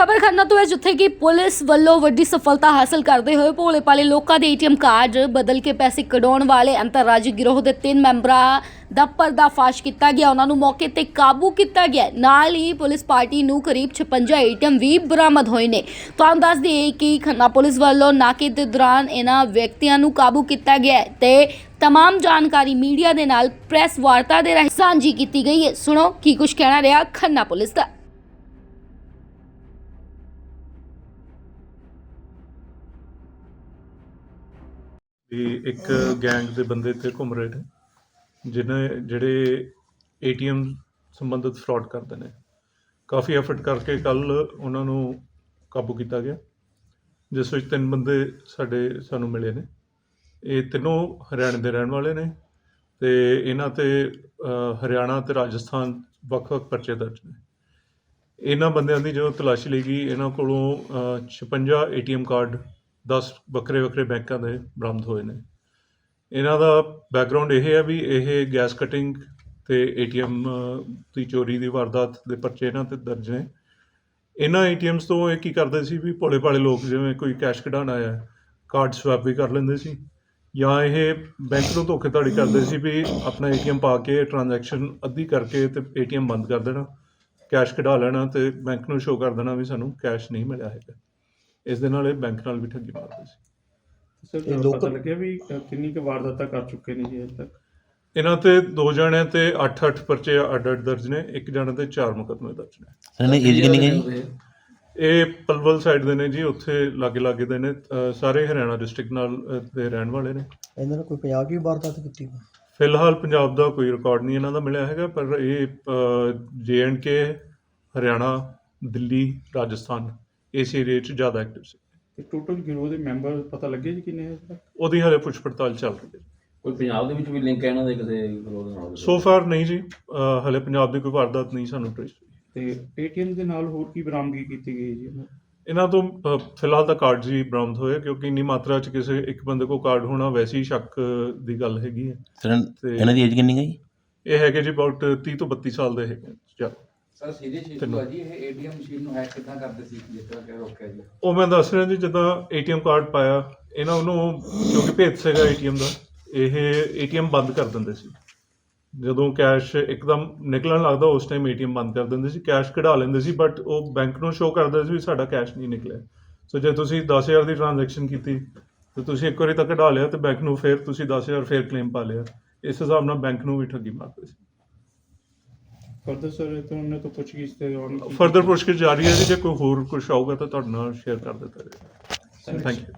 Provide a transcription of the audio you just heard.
ਖਬਰ ਖੰਨਾ ਤੋਂ ਹੈ ਜਿੱਥੇ ਕਿ ਪੁਲਿਸ ਵੱਲੋਂ ਵੱਡੀ ਸਫਲਤਾ ਹਾਸਲ ਕਰਦੇ ਹੋਏ ਭੋਲੇ ਪਾਲੇ ਲੋਕਾਂ ਦੇ ਏਟੀਐਮ ਕਾਰਡ ਬਦਲ ਕੇ ਪੈਸੇ ਕਢਾਉਣ ਵਾਲੇ ਅੰਤਰਰਾਜੀ ਗਿਰੋਹ ਦੇ ਤਿੰਨ ਮੈਂਬਰਾਂ ਦਾ ਪਰਦਾਫਾਸ਼ ਕੀਤਾ ਗਿਆ। ਉਹਨਾਂ ਨੂੰ ਮੌਕੇ ਤੇ ਕਾਬੂ ਕੀਤਾ ਗਿਆ। ਨਾਲ ਹੀ ਪੁਲਿਸ ਪਾਰਟੀ ਨੂੰ ਕਰੀਬ 56 ਏਟੀਐਮ ਵੀ ਬਰਾਮਦ ਹੋਏ ਨੇ। ਤੁਹਾਨੂੰ ਦੱਸ ਦਈਏ ਕਿ ਖੰਨਾ ਪੁਲਿਸ ਵੱਲੋਂ ਨਾਕੇ ਦੇ ਦੌਰਾਨ ਇਹਨਾਂ ਵਿਅਕਤੀਆਂ ਨੂੰ ਕਾਬੂ ਕੀਤਾ ਗਿਆ ਹੈ ਤੇ ਤਮਾਮ ਜਾਣਕਾਰੀ ਮੀਡੀਆ ਦੇ ਨਾਲ ਪ੍ਰੈਸ ਵਾਰਤਾ ਦੇ ਰਾਹੀਂ ਸਾਂਝੀ ਕੀਤੀ ਗਈ ਹੈ। ਸੁਣੋ ਕੀ ਕੁਝ ਕਹਿਣਾ ਰਿਹਾ ਖੰਨਾ ਪੁਲਿਸ ਦਾ। ਵੀ ਇੱਕ ਗੈਂਗ ਦੇ ਬੰਦੇ 'ਤੇ ਘੁੰਮ ਰਹੇ ਨੇ ਜਿਹਨੇ ਜਿਹੜੇ ਏਟੀਐਮ ਸੰਬੰਧਿਤ ਫਰਾਡ ਕਰਦੇ ਨੇ। ਕਾਫੀ ਐਫਰਟ ਕਰਕੇ ਕੱਲ ਉਹਨਾਂ ਨੂੰ ਕਾਬੂ ਕੀਤਾ ਗਿਆ ਜਿਸ ਵਿੱਚ ਤਿੰਨ ਬੰਦੇ ਸਾਡੇ ਸਾਨੂੰ ਮਿਲੇ ਨੇ। ਇਹ ਤਿੰਨੋਂ ਹਰਿਆਣੇ ਦੇ ਰਹਿਣ ਵਾਲੇ ਨੇ ਤੇ ਇਹਨਾਂ ਤੇ ਹਰਿਆਣਾ ਤੇ ਰਾਜਸਥਾਨ ਵੱਖ-ਵੱਖ ਪਰਚੇ ਦਰਜ ਨੇ। ਇਹਨਾਂ ਬੰਦਿਆਂ ਦੀ ਜਦੋਂ ਤਲਾਸ਼ੀ ਲਈ ਗਈ ਇਹਨਾਂ ਕੋਲੋਂ ਅ, 56 ਏਟੀਐਮ ਕਾਰਡ 10 ਵੱਖਰੇ ਵੱਖਰੇ ਬੈਂਕਾਂ ਦੇ ਬਰਾਮਦ ਹੋਏ ਨੇ। ਇਹਨਾਂ ਦਾ ਬੈਕਗ੍ਰਾਉਂਡ ਇਹ ਹੈ ਵੀ ਇਹ ਗੈਸ ਕਟਿੰਗ ਤੇ ਏਟੀਐਮ ਦੀ ਚੋਰੀ ਦੀ ਵਾਰਦਾਤ ਦੇ ਪਰਚੇ ਇਹਨਾਂ ਤੇ ਦਰਜ ਨੇ। ਇਹਨਾਂ ਏਟੀਐਮਸ ਤੋਂ ਇਹ ਕੀ ਕਰਦੇ ਸੀ ਵੀ ਭੋਲੇ ਭਾਲੇ ਲੋਕ ਜਿਵੇਂ ਕੋਈ ਕੈਸ਼ ਕਢਾਉਣ ਆਇਆ, ਕਾਰਡ ਸਵੈਪ ਵੀ ਕਰ ਲੈਂਦੇ ਸੀ ਜਾਂ ਇਹ ਬੈਂਕ ਨੂੰ ਧੋਖੇਧੜੀ ਕਰਦੇ ਸੀ ਵੀ ਆਪਣਾ ਏਟੀਐਮ ਪਾ ਕੇ ਟ੍ਰਾਂਜੈਕਸ਼ਨ ਅੱਧੀ ਕਰਕੇ ਤੇ ਏਟੀਐਮ ਬੰਦ ਕਰ ਦੇਣਾ, ਕੈਸ਼ ਕਢਾ ਲੈਣਾ ਤੇ ਬੈਂਕ ਨੂੰ ਸ਼ੋਅ ਕਰ ਦੇਣਾ ਵੀ ਸਾਨੂੰ ਕੈਸ਼ ਨਹੀਂ ਮਿਲਿਆ ਹੈਗਾ। ਇਸ ਦੇ ਨਾਲ ਇਹ ਬੈਂਕ ਨਾਲ ਵੀ ਠੱਗੀ ਮਾਰਦੇ ਸੀ। ਸਰ ਇਹ ਤੁਹਾਨੂੰ ਲੋਕ- ਪਤਾ ਲੱਗਿਆ ਵੀ ਕਿੰਨੀ ਕੁ ਵਾਰਦਾਤਾਂ ਕਰ ਚੁੱਕੇ ਨੇ ਜੀ ਅਜੇ ਤੱਕ? ਇਹਨਾਂ ਤੇ ਦੋ ਜਣਿਆਂ ਤੇ 8-8 ਪਰਚੇ ਅੱਡ-ਅੱਡ ਦਰਜ ਨੇ ਇੱਕ ਜਣੇ ਤੇ 4 ਮੁਕੱਦਮੇ ਦਰਜ ਨੇ। ਸਰ ਨੇ ਏਜ ਕਿੰਨੀ ਹੈ ਜੀ? ਇਹ ਪਲਵਲ ਸਾਈਡ ਦੇ ਨੇ ਜੀ ਉੱਥੇ ਲਾਗੇ ਲਾਗੇ ਦੇ ਨੇ ਸਾਰੇ ਹਰਿਆਣਾ ਡਿਸਟ੍ਰਿਕਟ ਨਾਲ ਦੇ ਰਹਿਣ ਵਾਲੇ ਨੇ। ਇਹਨਾਂ ਨੇ ਕੋਈ ਪੰਜਾਬ 'ਚ ਵੀ ਵਾਰਦਾਤ ਕੀਤੀ ਹੋਈ? ਫਿਲਹਾਲ ਪੰਜਾਬ ਦਾ ਕੋਈ ਰਿਕਾਰਡ ਨਹੀਂ ਇਹਨਾਂ ਦਾ ਮਿਲਿਆ ਹੈਗਾ ਪਰ ਇਹ J and K Haryana Delhi Rajasthan. ਇਸ ਏਰੀਏ 'ਚ ਜ਼ਿਆਦਾ ਐਕਟਿਵ ਸੀ। ਤੇ ਟੋਟਲ ਗਿਰੋਹ ਦੇ ਮੈਂਬਰ ਪਤਾ ਲੱਗੇ ਜੀ ਕਿੰਨੇ ਹੈ ਅਜੇ ਤੱਕ? ਉਹਦੀ ਹਲੇ ਪੁੱਛ ਪੜਤਾਲ ਚੱਲ ਰਹੀ ਹੈ। ਕੋਈ ਪੰਜਾਬ ਦੇ ਵਿੱਚ ਵੀ ਲਿੰਕ ਹੈ ਇਹਨਾਂ ਦੇ ਕਿਸੇ ਗਰੋਹ ਦੇ ਨਾਲ? ਸੋ ਫਾਰ ਨਹੀਂ ਜੀ। ਅ, ਹਲੇ ਪੰਜਾਬ ਦੀ ਕੋਈ ਵਾਰਦਾਤ ਨਹੀਂ ਸਾਨੂੰ ਟ੍ਰੇਸ ਹੋਈ। ਤੇ ਏਟੀਐਮ ਦੇ ਨਾਲ ਹੋਰ ਕੀ ਬਰਾਮਦਗੀ ਕੀਤੀ ਗਈ ਜੀ ਇਹਨਾਂ? ਇਹਨਾਂ ਤੋਂ ਅ, ਫਿਲਹਾਲ ਤਾਂ ਕਾਰਡ ਹੀ ਬਰਾਮਦ ਹੋਏ ਕਿਉਂਕਿ ਇੰਨੀ ਮਾਤਰਾ 'ਚ ਕਿਸੇ ਇੱਕ ਬੰਦੇ ਕੋਲ ਕਾਰਡ ਹੋਣਾ ਵੈਸੇ ਹੀ ਸ਼ੱਕ ਦੀ ਗੱਲ ਹੈਗੀ ਹੈ। ਸਰ ਤੇ- ਇਹਨਾਂ ਦੀ ਏਜ ਕਿੰਨੀ ਹੈ ਜੀ? ਇਹ ਹੈਗੇ ਜੀ ਅਬਾਊਟ 30 ਤੋਂ 32 ਸਾਲ ਦੇ ਹੈਗੇ ਜੀ ਸਰ ਸੀਰੀਅਸ ਇਸ਼ੂ ਧੰਨਵਾਦ। ਹੈ ਜੀ ਇਹ ਏਟੀਐਮ ਮਸ਼ੀਨ ਨੂੰ ਹੈਕ ਕਿੱਦਾਂ ਕਰਦੇ ਸੀ? ਜਿਸ ਤਰ੍ਹਾਂ ਕਿ ਰੋਕਿਆ ਜੀ? ਉਹ ਮੈਂ ਦੱਸ ਰਿਹਾ ਜੀ ਜਦੋਂ ਏਟੀਐਮ ਕਾਰਡ ਪਾਇਆ ਇਹਨਾਂ ਨੂੰ ਕਿਉਂਕਿ ਭੇਤ ਸੀਗਾ ਏਟੀਐਮ ਦਾ ਇਹ ਏਟੀਐਮ ਬੰਦ ਕਰ ਦਿੰਦੇ ਸੀ। ਜਦੋਂ ਕੈਸ਼ ਇੱਕਦਮ ਨਿਕਲਣ ਲੱਗਦਾ ਉਸ ਟਾਈਮ ਏਟੀਐਮ ਬੰਦ ਕਰ ਦਿੰਦੇ ਸੀ ਕੈਸ਼ ਕਢਾ ਲੈਂਦੇ ਸੀ ਬਟ ਉਹ ਬੈਂਕ ਨੂੰ ਸ਼ੋਅ ਕਰਦੇ ਸੀ ਵੀ ਸਾਡਾ ਕੈਸ਼ ਨਹੀਂ ਨਿਕਲਿਆ। ਸੋ ਜੇ ਤੁਸੀਂ 10000 ਦੀ ਟ੍ਰਾਂਜੈਕਸ਼ਨ ਕੀਤੀ ਤੇ ਤੁਸੀਂ ਇੱਕ ਵਾਰੀ ਤਾਂ ਕਢਾ ਲਿਆ ਤੇ ਬੈਂਕ ਨੂੰ ਫਿਰ ਤੁਸੀਂ 10000 ਫਿਰ ਕਲੇਮ ਪਾ ਲਿਆ। ਇਸ ਹਿਸਾਬ ਨਾਲ ਬੈਂਕ ਨੂੰ ਵੀ ਠੱਗੀ ਮਾਰਦੇ ਸੀ। ਫਰਦਰ ਸਰ ਇਹ ਤੋਂ ਉਹਨਾਂ ਤੋਂ ਪੁੱਛਗਿੱਛ ਤੇ ਔਨ ਕੀ- ਫਰਦਰ ਪੁੱਛਗਿੱਛ ਜਾਰੀ ਹੈ ਜੀ ਜੇ ਕੋਈ ਹੋਰ ਕੁਝ ਆਊਗਾ ਤਾਂ ਤੁਹਾਡੇ ਨਾਲ ਸ਼ੇਅਰ ਕਰ ਦਿੱਤਾ ਜਾਏਗਾ। Thank you